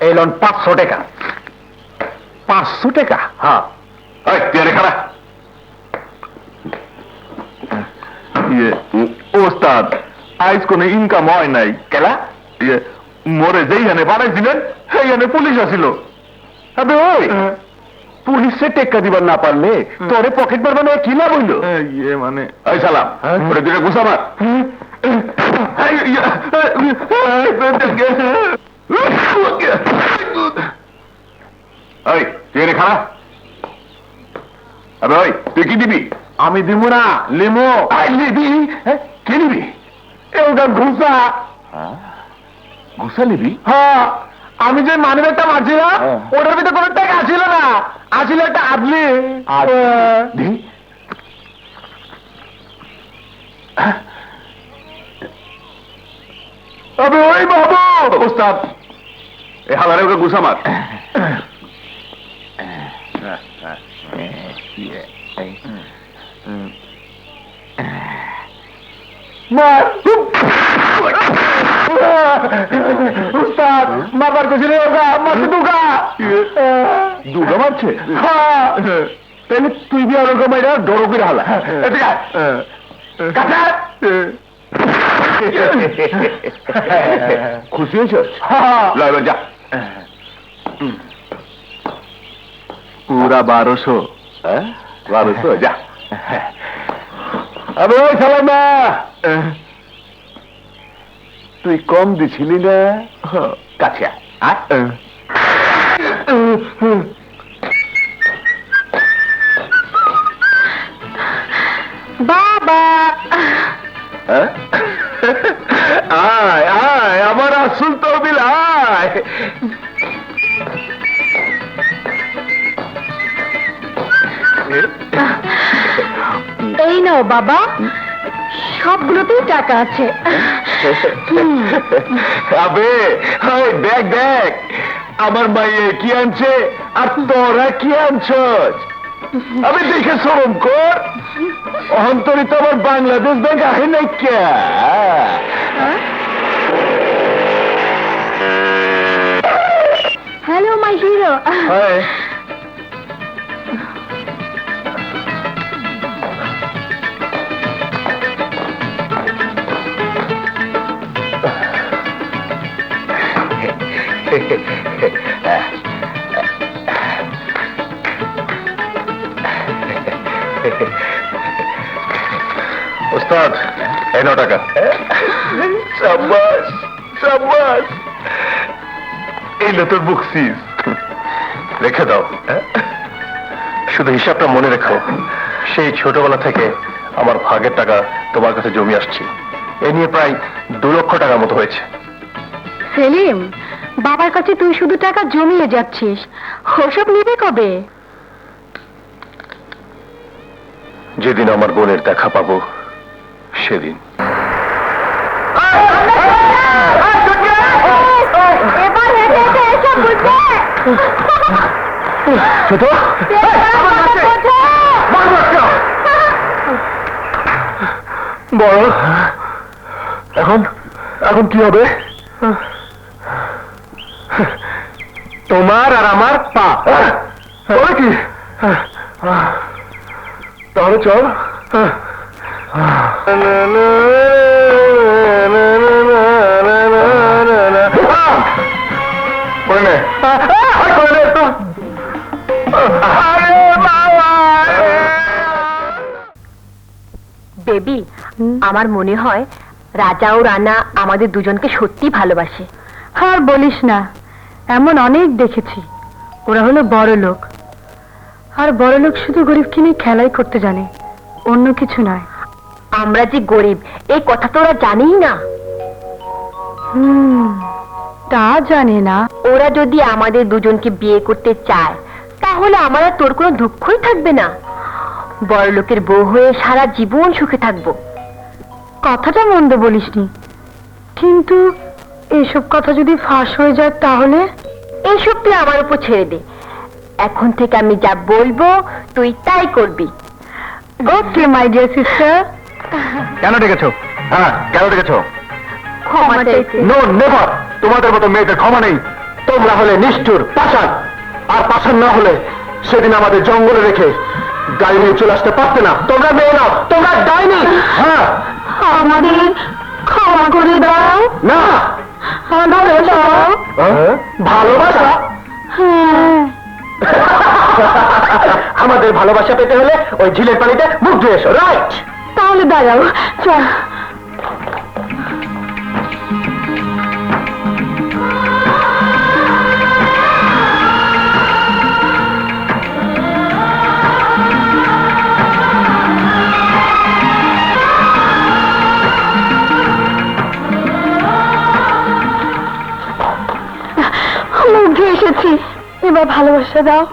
এই লোন পাঁচশো টাকা পাঁচশো টাকা হ্যাঁ এই তুই এনে খারা ইয়ে ওস্তাদ আজ কোনো ইনকাম হয় নাই কেলা ইয়ে মোরে যেইখানে বানাইছিলেন সেইখানে পুলিশ আসিল আবে ওই পুলিশে টেক্কা দিবার না পারলে তোরে পকেট মারবে না কি লাভ হইল ইয়ে মানে এই সালাম ওটা দিকে গুছা মার এই, এই তুই এনে খারা আবে ওই তুই কি দিবি? আমি দিব না লিমো। লিবি হ্যাঁ, কি ওটা ঘুষা। গুছা নিবি? হ্যাঁ আমি যে মানি ব্যাগটা মারছিলাম হ্যাঁ। ওটার ভিতরে কোনো টাকা ছিল না। আসিল একটা আদলি। আবে ওই বাবু। ওস্তাদ। এ হালারে ওকে গুছা মার। মার। উস্তাদ মারবার কুছিল ওগা মারছে দুগা। দুগা মারছে? তাহলে তুই বি আর ওগা মাইরা ডরো করে হালা? এদিকে খুশি হয়েছ? হ্যাঁ যা। পুরা বারোশো। বারোশো? যা। আবে ওই সালামা! তুই কম দিছিলি না? কাছে বাবা! হ্যাঁ? আয় আমার আসল তহবিল আয় এই নাও বাবা। সবগুলোতেই টাকা আছে। দেখ দেখ। আমার মাইয়ে কি আনছে আর তোরা কি আনছস? আমি দেখে শরম কর। অন্তরিত আমার বাংলাদেশ ব্যাংক আহে নাই কে? হ্যালো মাই হিরো ওস্তাদ এই ন টাকা সাবাস সাবাস এই লো তোর বুকসিস রেখে দাও। শুধু হিসাবটা মনে রেখো। সেই ছোটবেলা থেকে আমার ভাগের টাকা তোমার কাছে জমি আসছে। এ নিয়ে প্রায় দু লক্ষ টাকার মতো হয়েছে। সেলিম বাবার কাছে তুই শুধু টাকা জমিয়ে যাচ্ছিস। ওসব নিবে কবে? যেদিন আমার বোনের দেখা পাবো সেদিন এবার হেঁটে হেঁটে এসব বুঝবে ছোট বড় এখন এখন কি হবে? তোমার আর আমার পা। ওরা কি? তাহলে চল। নে করে নে তো আরে বেবি। আমার মনে হয় রাজা ও রানা আমাদের দুজনকে সত্যি ভালোবাসে। আর বলিস না এমন অনেক দেখেছি। ওরা হলো বড় লোক। আর বড় লোক শুধু গরিবকে নিয়ে খেলাই করতে জানে অন্য কিছু নয়। আমরা যে গরিব এই কথা তো ওরা জানেই না। হুম তা জানে না। ওরা যদি আমাদের দুজনকে বিয়ে করতে চায় তাহলে আমার আর তোর কোনো দুঃখই থাকবে না। বড় লোকের বউ হয়ে সারা জীবন সুখে থাকব। কথাটা মন্দ বলিসনি। কিন্তু এসব কথা যদি ফাঁস হয়ে যায় তাহলে? এইসব তুই আমার উপর ছেড়ে দে। এখন থেকে আমি যা বলব তুই তাই করবি। ওকে মাই ডিয়ার সিস্টার কেন ডেকেছো? হ্যাঁ কেন ডেকেছো? ক্ষমা চাইছি নো নেভার তোমাদের মতো মেয়েদের ক্ষমা নেই। তোমরা হলে নিষ্ঠুর পাষাণ। আর পাষাণ না হলে সেদিন আমাদের জঙ্গলে রেখে গাড়ি নিয়ে চলে আসতে পারতে না। তোমরা মেয়ে নাও তোমরা ডাইনি! হ্যাঁ। আমাদের ক্ষমা করে দাও। না। ভালোবাসা? ভালোবাসা? হ্যাঁ। আমাদের ভালোবাসা পেতে হলে ওই ঝিলের পানিতে মুখ ধুয়ে এসো। রাইট। তাহলে দাঁড়াও চল এসেছি এবার ভালোবাসা দাও।